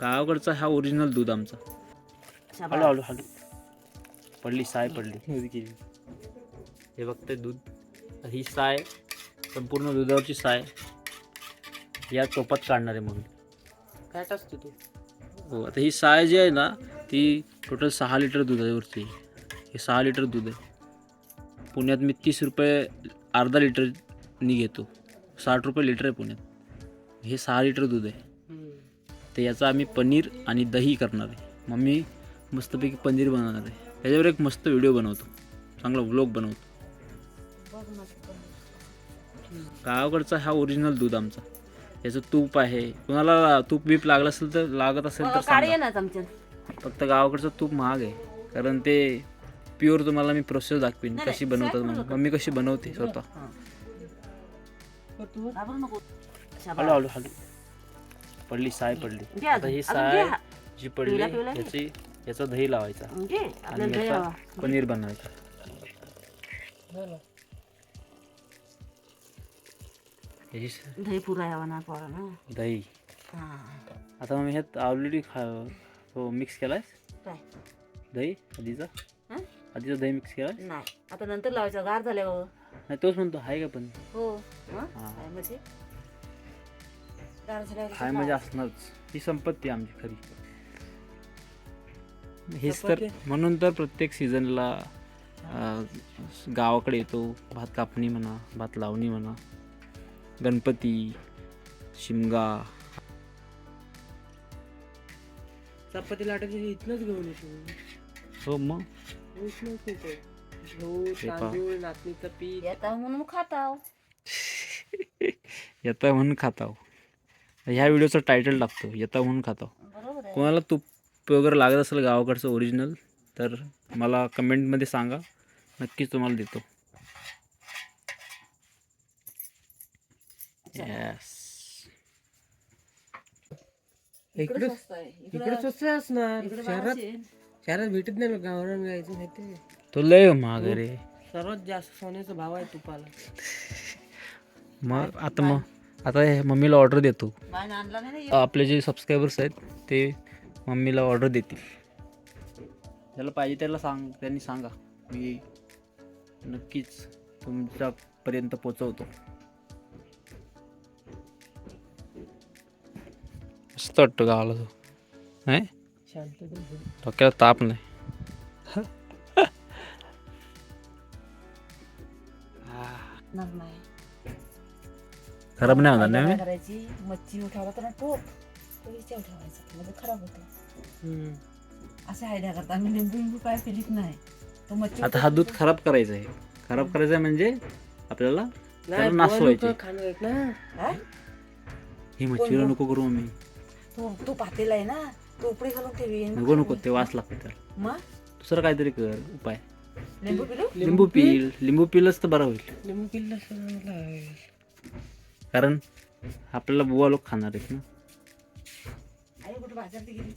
गावाकडचा हा ओरिजिनल दूध आमचा. शाबास. हळू हळू हळू. पडली साय पडली. हे बघते दूध. ही साय संपूर्ण दुधावरची साय. या टोपात काढणार आहे म्हणून काय टाकतो तू? हो आता ही साय जी आहे ना ती टोटल सहा लिटर दुधावरची आहे. हे सहा लिटर दूध आहे. पुण्यात मी तीस रुपये अर्धा लिटरनी घेतो. साठ रुपये लिटर आहे पुण्यात. हे सहा लिटर दूध आहे. तर याचं आम्ही पनीर आणि दही करणार आहे. मम्मी मस्तपैकी पनीर बनवणार आहे. त्याच्यावर एक मस्त व्हिडिओ बनवतो. चांगला व्लॉग बनवतो. गावाकडचा हा ओरिजिनल दूध आमचा. याचं तूप आहे. कुणाला तूप बीप लागलं असेल तर लागत असेल तर काढ सांगा. फक्त गावाकडचं तूप महाग आहे. कारण ते प्युअर तुम्हाला मी प्रोसेस दाखवीन कशी बनवतात म्हणून. मम्मी कशी बनवते स्वतः? हळू हळू हळू. पडली साय पडली. घे आता ही अजून, अजून घे साय हा. जी पडली घे. याची याचा दही लावायचा. घे आपल्याला आणि दही याचा हवा. पनीर बनवायचा. याची स- दही पुरा यावा ना पोरा ना दही. हा. आता मग ह्यात ऑलरेडी खा हो मिक्स केलाय काय? दही आधीचा? हं? आधीचा दही मिक्स केलाय नाही. आता नंतर लावायचं गार झाल्यावर. नाही तोच म्हणतो हाय का पण? हो. हं? हा. काय म्हणजे गार झाल्यावर हाय म्हणजे असणारच. ही संपत्ती आहे आमची खरी. हेच तर म्हणून तर प्रत्येक सीझनला गावाकडे येतो भात कापणी म्हणा भात लावणी म्हणा गणपती शिमगा. चपाती लाटायची इथनच घेऊन येतो. हो मग? इथनच येतो गहू हे पहा. तांदूळ नाचणीचं पीठ. येता म्हणून खाताव. येता म्हणून खाताव. ह्या व्हिडिओचं टायटल टाकतो येता म्हणून आहे. कोणाला तूप वगैरे लागत असेल गावाकडचं ओरिजिनल तर मला कमेंटमध्ये सांगा. नक्कीच तुम्हाला देतो. येस इकडं इकडे स्वस्त असणार. शहरात. शहरात भेटत नाही गावरान गायचं माहिती तो. लय महाग रे. सर्वात जास्त सोन्याचा भाव आहे तुपाला. मग आता मग आता हे मम्मीला ऑर्डर देतो. आपले जे सबस्क्रायबर्स आहेत ते मम्मीला ऑर्डर देतील. ज्याला पाहिजे त्याला सांग त्यांनी सांगा. मी नक्कीच तुमच्यापर्यंत पोचवतो मस्त वाटतं गावाला तो नाही? डोक्याला ताप नाही. नाही. खराब नाही होणार नाही करायची मच्छी उठावला तर टोप तो विचार ठेवायचा म्हणजे खराब होतो. असे करता. आम्ही लिंबू लिंबू काय पिलीच नाही. तो मच्छी आता हा दूध खराब करायचा आहे. खराब करायचं आहे म्हणजे आपल्याला नासवायचे? हे? मच्छीला नको करू मम्मी तो तो पातेला आहे ना. तो उपडी घालून ठेवीन नको नको ते वास लागते त्याला. मग? दुसरं काहीतरी कर उपाय. लिंबू पिलू? लिंबू पिल? लिंबू पिलच तर बरं होईल. लिंबू लागेल कारण आपल्याला बुवा लोक खाणार आहेत ना. आई बाजारात गेली